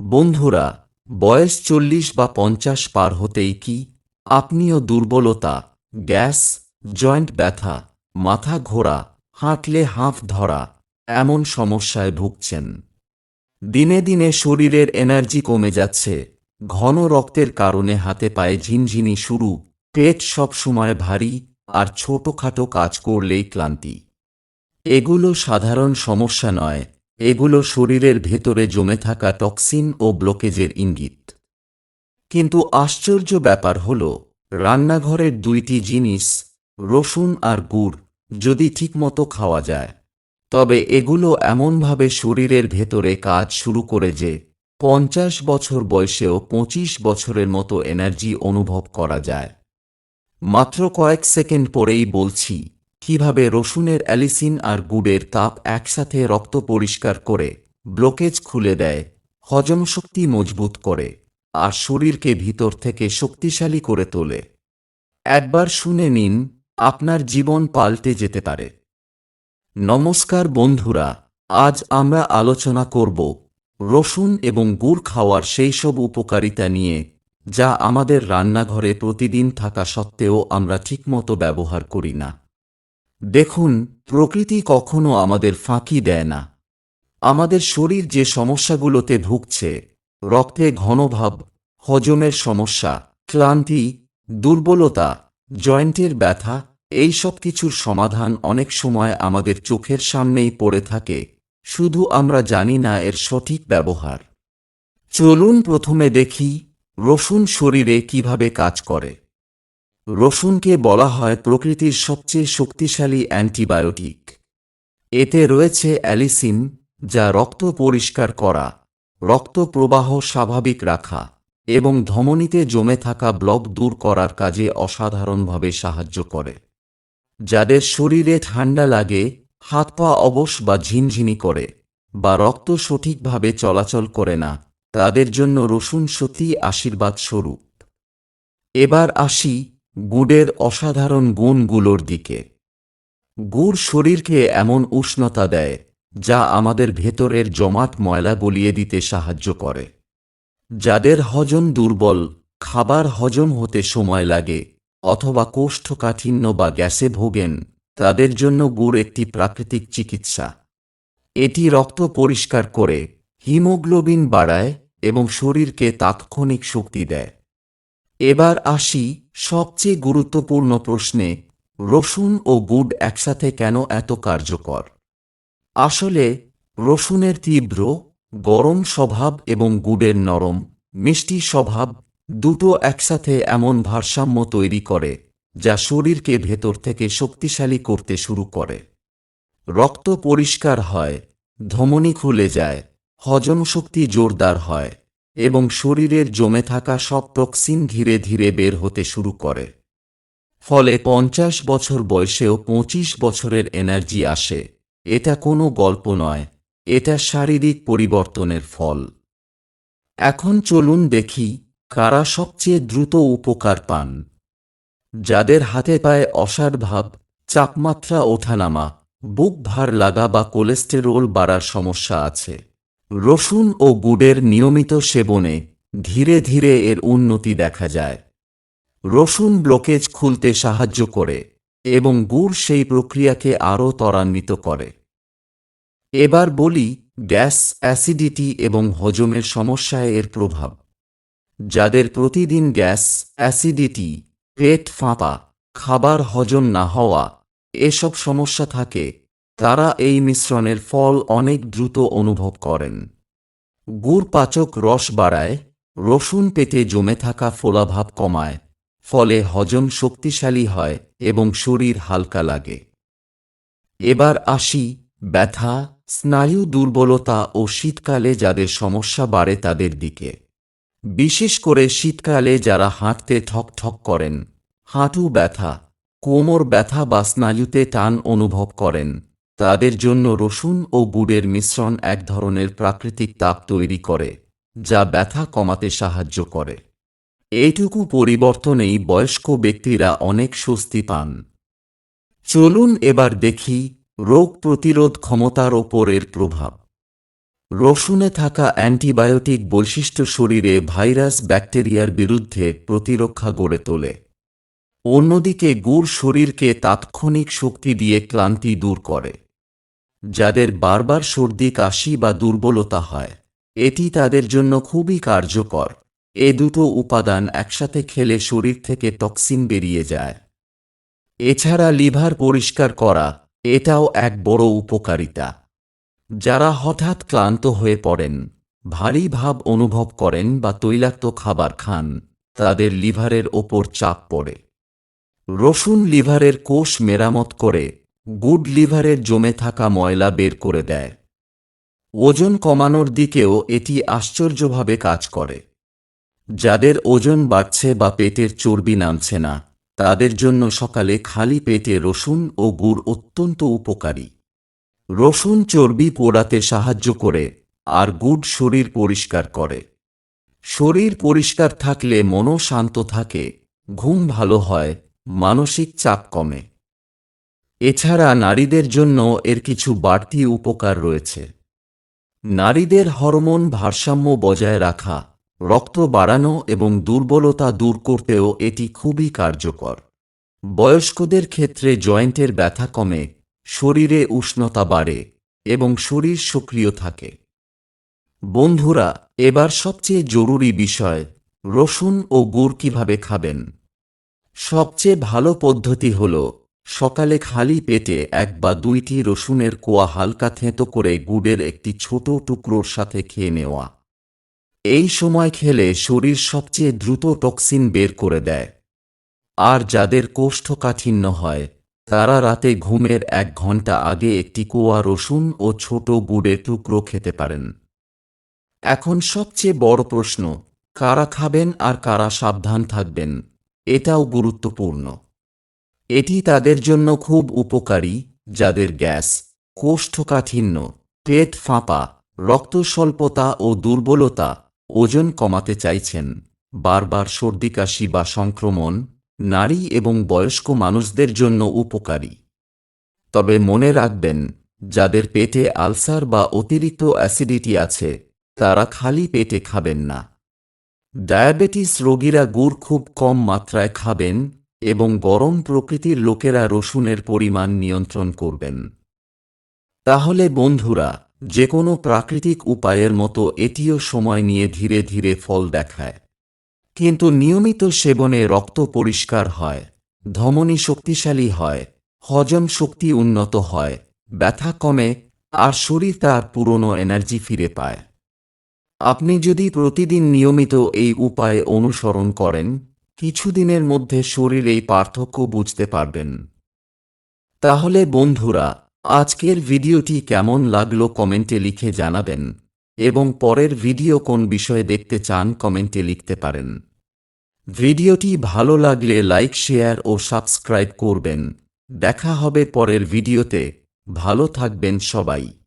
বন্ধুরা, বয়স চল্লিশ বা পঞ্চাশ পার হতেই কি আপনিও দুর্বলতা, গ্যাস, জয়েন্ট ব্যথা, মাথা ঘোরা, হাঁটলে হাঁফ ধরা এমন সমস্যায় ভুগছেন। দিনে দিনে শরীরের এনার্জি কমে যাচ্ছে, ঘন রক্তের কারণে হাতে পায়ে ঝিনঝিনি শুরু, পেট সব সময় ভারী আর ছোটখাটো কাজ করলেই ক্লান্তি। এগুলো সাধারণ সমস্যা নয় এগুলো শরীরের ভেতরে জমে থাকা টক্সিন ও ব্লকেজের ইঙ্গিত। কিন্তু আশ্চর্য ব্যাপার হল, রান্নাঘরের দুইটি জিনিস, রসুন আর গুড়, যদি ঠিকমতো খাওয়া যায়। তবে এগুলো এমনভাবে শরীরের ভেতরে কাজ শুরু করে যে, পঞ্চাশ বছর বয়সেও পঁচিশ বছরের মতো এনার্জি অনুভব করা যায়। মাত্র কয়েক সেকেন্ড পরেই বলছি কীভাবে রসুনের অ্যালিসিন আর গুড়ের তাপ একসাথে রক্ত পরিষ্কার করে ব্লকেজ খুলে দেয়, হজম শক্তি মজবুত করে, আর শরীরকে ভিতর থেকে শক্তিশালী করে তোলে। একবার শুনে নিন, আপনার জীবন পাল্টে যেতে পারে। নমস্কার বন্ধুরা, আজ আমরা আলোচনা করব রসুন এবং গুড় খাওয়ার সেই সব উপকারিতা নিয়ে, যা আমাদের রান্নাঘরে প্রতিদিন থাকা সত্ত্বেও আমরা ঠিকমতো ব্যবহার করি না। দেখুন, প্রকৃতি কখনো আমাদের ফাঁকি দেয় না। আমাদের শরীর যে সমস্যাগুলোতে ভুগছে, রক্তে ঘনভাব, হজমের সমস্যা, ক্লান্তি, দুর্বলতা, জয়েন্টের ব্যথা, এই সব কিছুর সমাধান অনেক সময় আমাদের চোখের সামনেই পড়ে থাকে, শুধু আমরা জানি না এর সঠিক ব্যবহার। চলুন প্রথমে দেখি রসুন শরীরে কীভাবে কাজ করে। রসুনকে বলা হয় প্রকৃতির সবচেয়ে শক্তিশালী অ্যান্টিবায়োটিক। এতে রয়েছে অ্যালিসিন, যা রক্ত পরিষ্কার করা, রক্ত প্রবাহ স্বাভাবিক রাখা, এবং ধমনীতে জমে থাকা ব্লক দূর করার কাজে অসাধারণভাবে সাহায্য করে। যাদের শরীরে ঠান্ডা লাগে, হাত পা অবশ বা ঝিনঝিনি করে, বা রক্ত সঠিকভাবে চলাচল করে না, তাদের জন্য রসুন সত্যি আশীর্বাদ স্বরূপ এবার আসি গুড়ের অসাধারণ গুণগুলোর দিকে। গুড় শরীরকে এমন উষ্ণতা দেয়, যা আমাদের ভেতরের জমাট ময়লা গলিয়ে দিতে সাহায্য করে। যাদের হজম দুর্বল, খাবার হজম হতে সময় লাগে, অথবা কোষ্ঠকাঠিন্য বা গ্যাসে ভোগেন, তাদের জন্য গুড় একটি প্রাকৃতিক চিকিৎসা। এটি রক্ত পরিষ্কার করে, হিমোগ্লোবিন বাড়ায় এবং শরীরকে তাৎক্ষণিক শক্তি দেয়। এবার আসি সবচেয়ে গুরুত্বপূর্ণ প্রশ্নে, রসুন ও গুড় একসাথে কেন এত কার্যকর? আসলে, রসুনের তীব্র, গরম স্বভাব এবং গুড়ের নরম, মিষ্টি স্বভাব দুটো একসাথে এমন ভারসাম্য তৈরি করে, যা শরীরকে ভেতর থেকে শক্তিশালী করতে শুরু করে। রক্ত পরিষ্কার হয়, ধমনী খুলে যায়, হজম শক্তি জোরদার হয়। এবং শরীরের জমে থাকা সব টক্সিন ধীরে ধীরে বের হতে শুরু করে। ফলে পঞ্চাশ বছর বয়সেও পঁচিশ বছরের এনার্জি আসে। এটা কোনো গল্প নয়, এটা শারীরিক পরিবর্তনের ফল। এখন চলুন দেখি কারা সবচেয়ে দ্রুত উপকার পান। যাদের হাতে পায়ে অসার ভাব, চাপমাত্রা ওঠানামা, বুক ভার লাগা বা কোলেস্টেরল বাড়ার সমস্যা আছে। রসুন ও গুড়ের নিয়মিত সেবনে ধীরে ধীরে এর উন্নতি দেখা যায়। রসুন ব্লকেজ খুলতে সাহায্য করে এবং গুড় সেই প্রক্রিয়াকে আরও ত্বরান্বিত করে। এবার বলি গ্যাস, অ্যাসিডিটি এবং হজমের সমস্যায় এর প্রভাব। যাদের প্রতিদিন গ্যাস, অ্যাসিডিটি, পেট ফাঁপা, খাবার হজম না হওয়া এসব সমস্যা থাকে তারা এই মিশ্রণের ফল অনেক দ্রুত অনুভব করেন। গুড় পাচক রস বাড়ায়, রসুন পেটে জমে থাকা ফোলাভাব কমায়, ফলে হজম শক্তিশালী হয় এবং শরীর হালকা লাগে। এবার আসি ব্যথা, স্নায়ু দুর্বলতা ও শীতকালে যাদের সমস্যা বাড়ে তাদের দিকে। বিশেষ করে শীতকালে যারা হাঁটতে ঠক ঠক করেন, হাঁটু ব্যথা, কোমর ব্যথা বা স্নায়ুতে টান অনুভব করেন। তাদের জন্য রসুন ও গুড়ের মিশ্রণ এক ধরনের প্রাকৃতিক তাপ তৈরি করে, যা ব্যথা কমাতে সাহায্য করে। এইটুকু পরিবর্তনেই বয়স্ক ব্যক্তিরা অনেক স্বস্তি পান। চলুন এবার দেখি রোগ প্রতিরোধ ক্ষমতার ওপরের প্রভাব। রসুনে থাকা অ্যান্টিবায়োটিক বৈশিষ্ট্য শরীরে ভাইরাস ব্যাকটেরিয়ার বিরুদ্ধে প্রতিরক্ষা গড়ে তোলে। অন্যদিকে গুড় শরীরকে তাৎক্ষণিক শক্তি দিয়ে ক্লান্তি দূর করে। যাদের বারবার সর্দি, কাশি বা দুর্বলতা হয়, এটি তাদের জন্য খুবই কার্যকর। এ দুটো উপাদান একসাথে খেলে শরীর থেকে টক্সিন বেরিয়ে যায়। এছাড়া লিভার পরিষ্কার করা, এটাও এক বড় উপকারিতা। যারা হঠাৎ ক্লান্ত হয়ে পড়েন, ভারী ভাব অনুভব করেন বা তৈলাক্ত খাবার খান, তাদের লিভারের ওপর চাপ পড়ে। রসুন লিভারের কোষ মেরামত করে গুড লিভারের জমে থাকা ময়লা বের করে দেয়। ওজন কমানোর দিকেও এটি আশ্চর্যভাবে কাজ করে। যাদের ওজন বাড়ছে বা পেটের চর্বি নামছে না, তাদের জন্য সকালে খালি পেটে রসুন ও গুড় অত্যন্ত উপকারী। রসুন চর্বি পোড়াতে সাহায্য করে আর গুড় শরীর পরিষ্কার করে। শরীর পরিষ্কার থাকলে মনও শান্ত থাকে, ঘুম ভালো হয়, মানসিক চাপ কমে। এছাড়া নারীদের জন্য এর কিছু বাড়তি উপকার রয়েছে। নারীদের হরমোন ভারসাম্য বজায় রাখা, রক্ত বাড়ানো এবং দুর্বলতা দূর করতেও এটি খুবই কার্যকর। বয়স্কদের ক্ষেত্রে জয়েন্টের ব্যথা কমে, শরীরে উষ্ণতা বাড়ে এবং শরীর সক্রিয় থাকে। বন্ধুরা, এবার সবচেয়ে জরুরি বিষয়, রসুন ও গুড় কীভাবে খাবেন? সবচেয়ে ভালো পদ্ধতি হল সকালে খালি পেটে এক বা দুইটি রসুনের কোয়া হালকা থেঁতো করে গুড়ের একটি ছোট টুকরোর সাথে খেয়ে নেওয়া। এই সময় খেলে শরীর সবচেয়ে দ্রুত টক্সিন বের করে দেয়। আর যাদের কোষ্ঠকাঠিন্য হয়, তারা রাতে ঘুমের এক ঘণ্টা আগে একটি কোয়া রসুন ও ছোট গুড়ের টুকরো খেতে পারেন। এখন সবচেয়ে বড় প্রশ্ন, কারা খাবেন আর কারা সাবধান থাকবেন? এটাও গুরুত্বপূর্ণ। এটি তাদের জন্য খুব উপকারী, যাদের গ্যাস, কোষ্ঠকাঠিন্য, পেট ফাঁপা রক্ত স্বল্পতা ও দুর্বলতা ওজন কমাতে চাইছেন। বারবার সর্দি, কাশি বা সংক্রমণ নারী এবং বয়স্ক মানুষদের জন্য উপকারী। তবে মনে রাখবেন, যাদের পেটে আলসার বা অতিরিক্ত অ্যাসিডিটি আছে, তারা খালি পেটে খাবেন না। ডায়াবেটিস রোগীরা গুড় খুব কম মাত্রায় খাবেন এবং গরম প্রকৃতির লোকেরা রসুনের পরিমাণ নিয়ন্ত্রণ করবেন। তাহলে বন্ধুরা যে কোনো প্রাকৃতিক উপায়ের মতো এটিও সময় নিয়ে ধীরে ধীরে ফল দেখায়। কিন্তু নিয়মিত সেবনে রক্ত পরিষ্কার হয়, ধমনী শক্তিশালী হয়, হজম শক্তি উন্নত হয়, ব্যথা কমে, আর শরীর তার পুরনো এনার্জি ফিরে পায়। আপনি যদি প্রতিদিন নিয়মিত এই উপায় অনুসরণ করেন কিছুদিনের মধ্যে শরীর এই পার্থক্য বুঝতে পারবেন। তাহলে বন্ধুরা, আজকের ভিডিওটি কেমন লাগল কমেন্টে লিখে জানাবেন এবং পরের ভিডিও কোন বিষয়ে দেখতে চান কমেন্টে লিখতে পারেন। ভিডিওটি ভালো লাগলে লাইক, শেয়ার ও সাবস্ক্রাইব করবেন। দেখা হবে পরের ভিডিওতে। ভালো থাকবেন সবাই।